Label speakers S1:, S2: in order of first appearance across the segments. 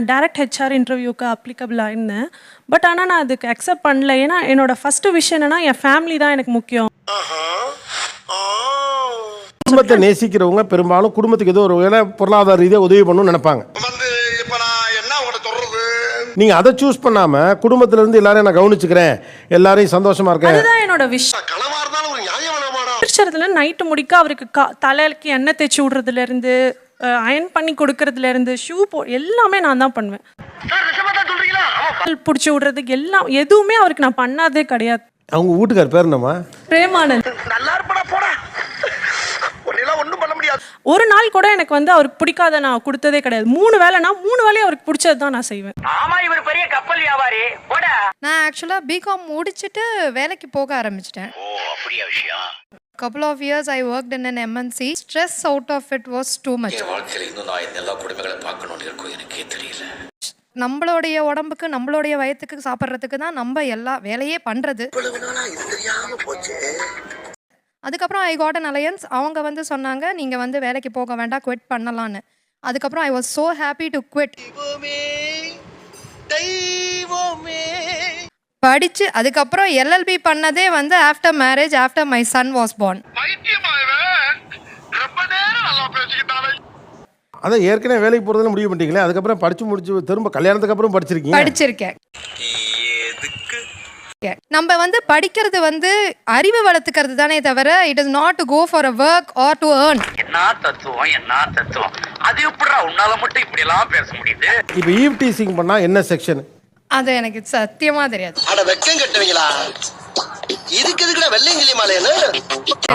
S1: நான் direct HR இன்டர்வியூக்கு applicable ஆயிருந்தேன். பட் ஆனால் நான் அதுக்கு அக்செப்ட் பண்ணல. ஏன்னா என்னோட ஃபஸ்ட்டு விஷயம் என்னன்னா என் ஃபேமிலி தான் எனக்கு முக்கியம்.
S2: குடும்பத்தை நேசிக்கிறவங்க பெரும்பாலும் குடும்பத்துக்கு ஏதோ ஒரு வேலை பொருளாதார ரீதியாக உதவி பண்ணணும்னு நினைப்பாங்க.
S3: வந்து இப்ப நான் என்ன உங்கள்ட்ட சொல்றது?
S2: நீங்க அதை சூஸ் பண்ணாம குடும்பத்துல இருந்து எல்லாரையும் நான் கவனிச்சுக்கிறேன். எல்லாரையும் சந்தோஷமா இருக்கேன்.
S1: அதுதான் என்னோட விஷயம்
S3: கனவா இருந்தாலும் ஒரு நியாயம் வேணாமாடா.
S1: பிடிச்சதுல நைட்டு முடிக்க அவருக்கு கா தலைக்கு எண்ணெய் தேய்ச்சி விடுறதுல இருந்து அயன் பண்ணி கொடுக்கறதுல இருந்து ஷூ போ எல்லாமே நான் தான் பண்ணுவேன்.
S3: சொல்றீங்களா?
S1: பிடிச்சி விடுறதுக்கு எல்லாம் எதுவுமே அவருக்கு நான் பண்ணாதே கிடையாது.
S2: அவங்க வீட்டுக்கார் பேர் என்னம்மா?
S1: பிரேமானந்த்
S3: நல்லா இருப்படா போடா உன்னெல்லாம் ஒண்ணும் பண்ண முடியாது
S1: ஒரு நாள் கூட எனக்கு வந்து அவருக்கு பிடிக்காத நான் கொடுத்ததே கிடையாது. மூணு வேலைனா மூணு வேலையும் அவருக்கு பிடிச்சது தான் நான் செய்வேன்.
S4: ஆமா இவர் பெரிய கப்பல் வியாபாரி.
S5: நான் ஆக்சுவலாக பிகாம் முடிச்சுட்டு வேலைக்கு போக ஆரம்பிச்சிட்டேன்.
S4: ஓ அப்படியா விஷயம்.
S5: Couple of years I work in an MNC stress out of it was too much
S6: என் வாழ்க்கையில் இன்னும் நான் இந்த எல்லா குடும்பங்களை பார்க்கணும்னு இருக்கும் எனக்கே தெரியல.
S5: நம்மளுடைய உடம்புக்கு நம்மளுடைய வயத்துக்கு சாப்பிட்றதுக்கு தான் நம்ம எல்லா வேலையே பண்ணுறது
S3: இது தெரியாம போச்சு.
S5: அதுக்கப்புறம் ஐ காட் அன் அலையன்ஸ் அவங்க வந்து சொன்னாங்க நீங்கள் வந்து வேலைக்கு போக வேண்டாம் குவிட் பண்ணலான்னு அதுக்கப்புறம் I was so happy
S3: to quit
S5: படித்து அதுக்கப்புறம் எல்எல்பி பண்ணதே வந்து after marriage after my son was born.
S3: பைத்தியமா இவன் ரொம்ப நேரம் நல்லா பேசிக்கிட்டாலே
S2: அதான் ஏற்கனவே வேலைக்கு போறதுல முடிவு பண்ணிட்டீங்களே அதுக்கப்புறம் படிச்சு முடிச்சு திரும்ப கல்யாணத்துக்கு அப்புறம் படிச்சிருக்கீங்க.
S5: படிச்சிருக்கேன். நம்ம வந்து படிக்கிறது வந்து அறிவு வளர்த்துக்கிறது தானே தவிர it is not to go for a work or to earn
S4: என்ன தத்துவம் என்ன தத்துவம்? அது எப்படிடா உன்னால மட்டும் இப்படி எல்லாம் பேச முடியுது?
S2: இப்போ ஈவ் டீசிங் பண்ணா என்ன செக்ஷன்
S5: அது எனக்கு சத்தியமா தெரியாது.
S3: அட வெக்கம் கட்டுவீங்களா? இதுக்கு எதுக்குடா வெள்ளையங்கிலி மாலையன்னு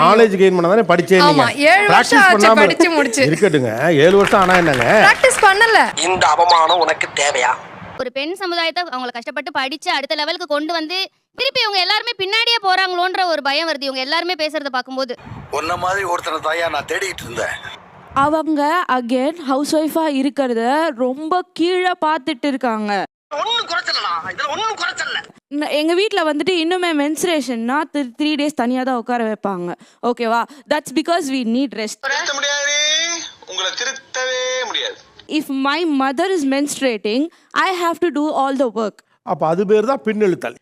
S2: நாலேஜ் கெயின் பண்ண தானே படிச்சே
S5: ஆமா, ஏழு வருஷம் ஆச்சு படிச்சு முடிச்சு.
S2: இருக்கட்டுங்க. ஏழு வருஷம் ஆனா என்னங்க?
S5: ப்ராக்டிஸ் பண்ணல.
S3: இந்த அவமானம் உனக்கு தேவையா?
S7: ஒரு பெண் சமுதாயத்தை அவங்கள கஷ்டப்பட்டு படிச்சு அடுத்த லெவலுக்கு கொண்டு வந்து திருப்பி இவங்க எல்லாருமே பின்னாடியே போறாங்களோன்ற ஒரு பயம் வருது. இவங்க எல்லாருமே பேசுறத பார்க்கும்போது.
S3: உன்ன மாதிரி ஒருத்தனை தாயா நான் தேடிட்டு இருந்தேன்.
S8: அவங்க அகைன் ஹவுஸ் ஒய்ஃபாக இருக்கிறத ரொம்ப கீழே பார்த்துட்டு இருக்காங்க. எங்க வீட்டில் வந்துட்டு இன்னுமே மென்சுரேஷன்னா த்ரீ டேஸ் தனியாக தான் உட்கார வைப்பாங்க. ஓகேவா that's because we need rest
S3: திருத்த உங்களை திருத்தவே முடியாது
S8: if my mother is menstruating I have to do all the work
S2: அப்ப அது பேர் தான் பின்னெழுத்தல்